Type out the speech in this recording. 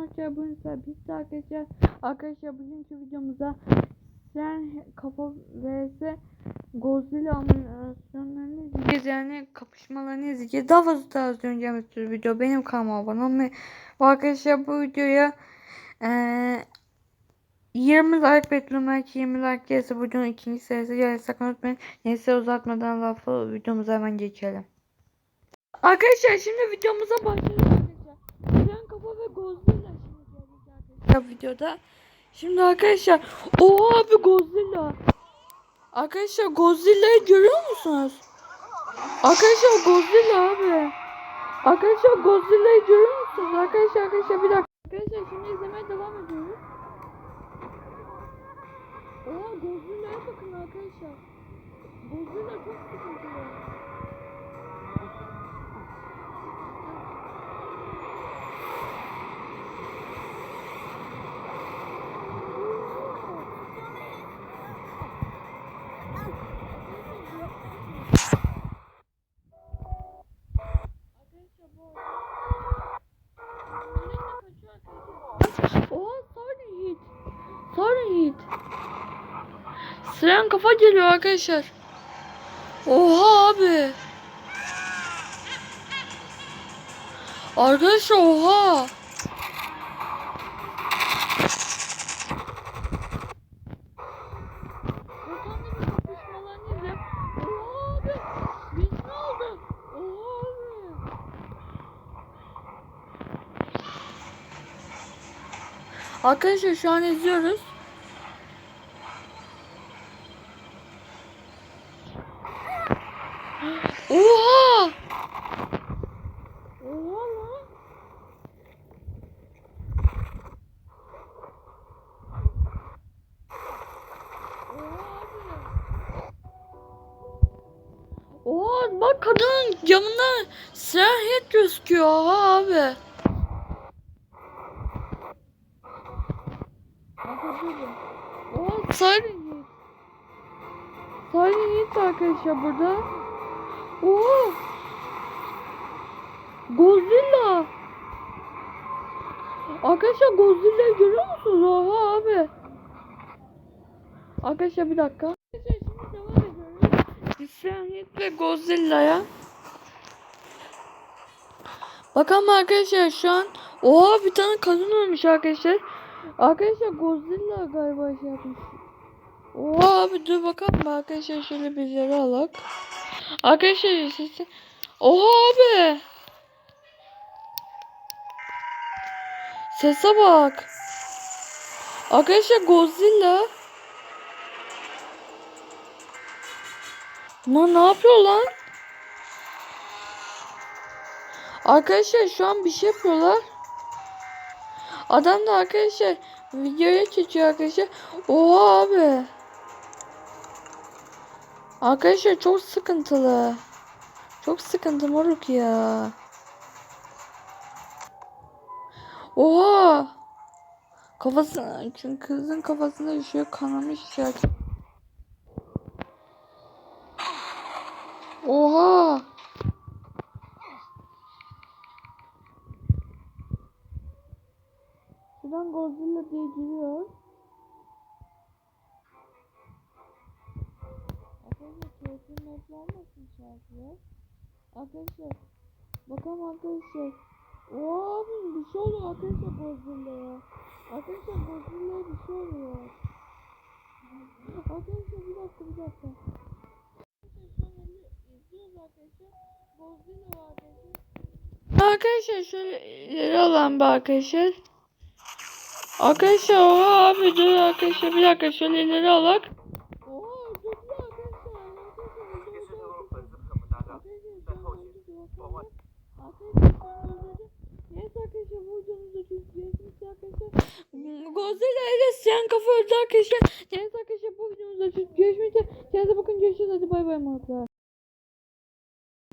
arkadaşlar bugün size bitti arkadaşlar. Arkadaşlar bugünkü videomuza sen kafa vs Godzilla animasyonlarını izleyeceğiz yani kapışmalarını izleyeceğiz. Daha fazla tarz döneceğimiz tür video benim kanalıma abone olmayı arkadaşlar bu videoya eee 20 like bekliyorum. Belki 20 like gelirse bu videonun ikinci serisi gelirse unutmayın. Neyse uzatmadan lafı videomuza hemen geçelim. Arkadaşlar şimdi videomuza başlayalım arkadaşlar. Tren kafa ve Godzilla şimdi arkadaşlar videoda. Şimdi arkadaşlar oha abi Godzilla. Arkadaşlar Godzilla'yı görüyor musunuz? Arkadaşlar Godzilla abi. Arkadaşlar Godzilla'yı görüyor musunuz? Arkadaşlar arkadaşlar bir dakika. Arkadaşlar şimdi izlemeye devam ediyoruz. Oha Godzilla'ya bakın arkadaşlar. Godzilla çok sıkıntılı. Sıran kafa geliyor arkadaşlar. Oha abi. Arkadaşlar oha. Arkadaşlar şu an izliyoruz. Oha! Oha lan. Oha bak kadının camından siyahet gözüküyor abi. Oha Silent Silent arkadaşlar burada. Oo! Godzilla. Arkadaşlar Godzilla'yı görüyor musunuz? Oha abi. Arkadaşlar bir dakika. İsrail ve Godzilla'ya. Bakalım arkadaşlar şu an. Oha bir tane kadın ölmüş arkadaşlar. Arkadaşlar Godzilla galiba şey yapmış. Oha abi dur bakalım arkadaşlar şöyle bir yere alak. Arkadaşlar sesi. Oha abi. Sese bak. Arkadaşlar Godzilla. Bunlar ne yapıyor lan? Arkadaşlar şu an bir şey yapıyorlar. Adam da arkadaşlar videoya çekiyor arkadaşlar. Oha abi. Arkadaşlar çok sıkıntılı. Çok sıkıntı moruk ya. Oha. Kafası çünkü kızın kafasında bir şey kanamış ya. Oha. Şuradan Godzilla diye giriyor. Olmasın şarkıya. Arkadaşlar bakalım arkadaşlar. Oo bir şey oluyor arkadaşlar Godzilla'ya. Arkadaşlar Godzilla'ya bir şey oluyor. Arkadaşlar bir dakika bir dakika. Arkadaşlar arkadaşlar. Arkadaşlar. Arkadaşlar şöyle ileri alan bir arkadaşlar. Arkadaşlar oha abi dur arkadaşlar bir dakika şöyle ileri alak. Normal. Neyse arkadaşlar bu videomuzda görüşürüz arkadaşlar. Godzilla ile sen kafa öldü arkadaşlar. Neyse arkadaşlar bu videomuzda görüşmek üzere. Kendinize bakın görüşürüz. Hadi bay bay moruklar.